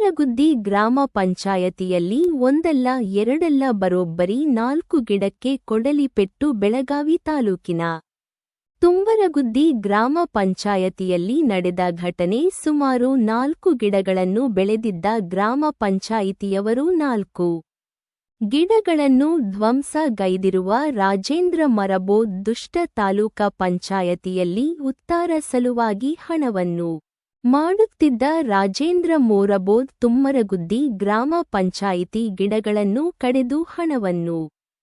ತುಂಬರಗುದ್ದಿ ಗ್ರಾಮ ಪಂಚಾಯತಿಯಲ್ಲಿ ಒಂದಲ್ಲ ಎರಡಲ್ಲ ಬರೋಬ್ಬರಿ ನಾಲ್ಕು ಗಿಡಕ್ಕೆ ಕೊಡಲಿ ಪೆಟ್ಟು ಬೆಳಗಾವಿ ತಾಲೂಕಿನ ತುಂಬರಗುದ್ದಿ ಗ್ರಾಮ ಪಂಚಾಯತಿಯಲ್ಲಿ ನಡೆದ ಘಟನೆ ಸುಮಾರು ನಾಲ್ಕು ಗಿಡಗಳನ್ನು ಬೆಳೆದಿದ್ದ ಗ್ರಾಮ ಪಂಚಾಯಿತಿಯವರು ನಾಲ್ಕು ಗಿಡಗಳನ್ನು ಧ್ವಂಸಗೈದಿರುವ ರಾಜೇಂದ್ರ ಮರಬೋ ದುಷ್ಟ ತಾಲೂಕ ಪಂಚಾಯತಿಯಲ್ಲಿ ಉತ್ತಾರ ಸಲುವಾಗಿ ಹಣವನ್ನು ಮಾಡುತ್ತಿದ್ದ ರಾಜೇಂದ್ರ ಮೋರಬೋದ್ ತುಮ್ಮರಗುದ್ದಿ ಗ್ರಾಮ ಪಂಚಾಯಿತಿ ಗಿಡಗಳನ್ನು ಕಡೆದು ಹಣವನ್ನು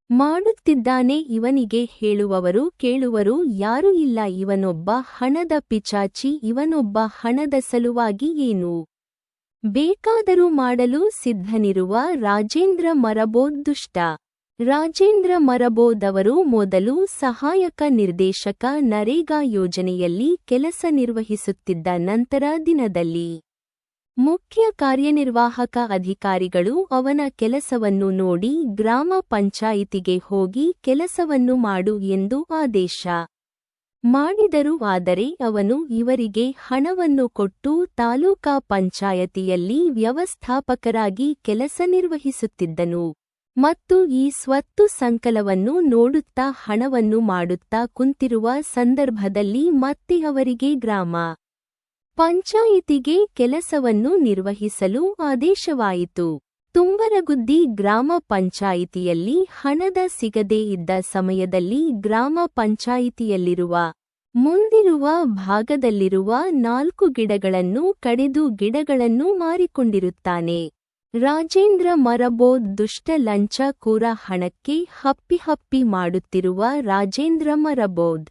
ಮಾಡುತ್ತಿದ್ದಾನೆ ಇವನಿಗೆ ಹೇಳುವವರು ಕೇಳುವರು ಯಾರೂ ಇಲ್ಲ ಇವನೊಬ್ಬ ಹಣದ ಪಿಚಾಚಿ ಇವನೊಬ್ಬ ಹಣದ ಸಲುವಾಗಿ ಏನು ಬೇಕಾದರೂ ಮಾಡಲು ಸಿದ್ಧನಿರುವ ರಾಜೇಂದ್ರ ಮರಬೋದ್ ದುಷ್ಟ. ರಾಜೇಂದ್ರ ಮರಬೋದವರು ಮೊದಲು ಸಹಾಯಕ ನಿರ್ದೇಶಕ ನರೇಗಾ ಯೋಜನೆಯಲ್ಲಿ ಕೆಲಸ ನಿರ್ವಹಿಸುತ್ತಿದ್ದ ನಂತರ ದಿನದಲ್ಲಿ ಮುಖ್ಯ ಕಾರ್ಯನಿರ್ವಾಹಕ ಅಧಿಕಾರಿಗಳು ಅವನ ಕೆಲಸವನ್ನು ನೋಡಿ ಗ್ರಾಮ ಪಂಚಾಯಿತಿಗೆ ಹೋಗಿ ಕೆಲಸವನ್ನು ಮಾಡು ಎಂದು ಆದೇಶ ಮಾಡಿದರು. ಆದರೆ ಅವನು ಇವರಿಗೆ ಹಣವನ್ನು ಕೊಟ್ಟು ತಾಲೂಕಾ ಪಂಚಾಯತಿಯಲ್ಲಿ ವ್ಯವಸ್ಥಾಪಕರಾಗಿ ಕೆಲಸ ನಿರ್ವಹಿಸುತ್ತಿದ್ದನು. ಮತ್ತು ಈ ಸ್ವತ್ತು ಸಂಕಲವನ್ನು ನೋಡುತ್ತಾ ಹಣವನ್ನು ಮಾಡುತ್ತಾ ಕುಂತಿರುವ ಸಂದರ್ಭದಲ್ಲಿ ಮತ್ತೆ ಅವರಿಗೆ ಗ್ರಾಮ ಪಂಚಾಯಿತಿಗೆ ಕೆಲಸವನ್ನು ನಿರ್ವಹಿಸಲು ಆದೇಶವಾಯಿತು. ತುಂಬರಗುದ್ದಿ ಗ್ರಾಮ ಪಂಚಾಯಿತಿಯಲ್ಲಿ ಹಣದ ಸಿಗದೇ ಇದ್ದ ಸಮಯದಲ್ಲಿ ಗ್ರಾಮ ಪಂಚಾಯಿತಿಯಲ್ಲಿರುವ ಮುಂದಿರುವ ಭಾಗದಲ್ಲಿರುವ ನಾಲ್ಕು ಗಿಡಗಳನ್ನು ಕಡೆದು ಗಿಡಗಳನ್ನು ಮಾರಿಕೊಂಡಿರುತ್ತಾನೆ. ರಾಜೇಂದ್ರ ಮರಬೋದ್ ದುಷ್ಟ ಲಂಚ ಕೂರ ಹಣಕ್ಕೆ ಹಪ್ಪಿ ಹಪ್ಪಿ ಮಾಡುತ್ತಿರುವ ರಾಜೇಂದ್ರ ಮರಬೋದ್.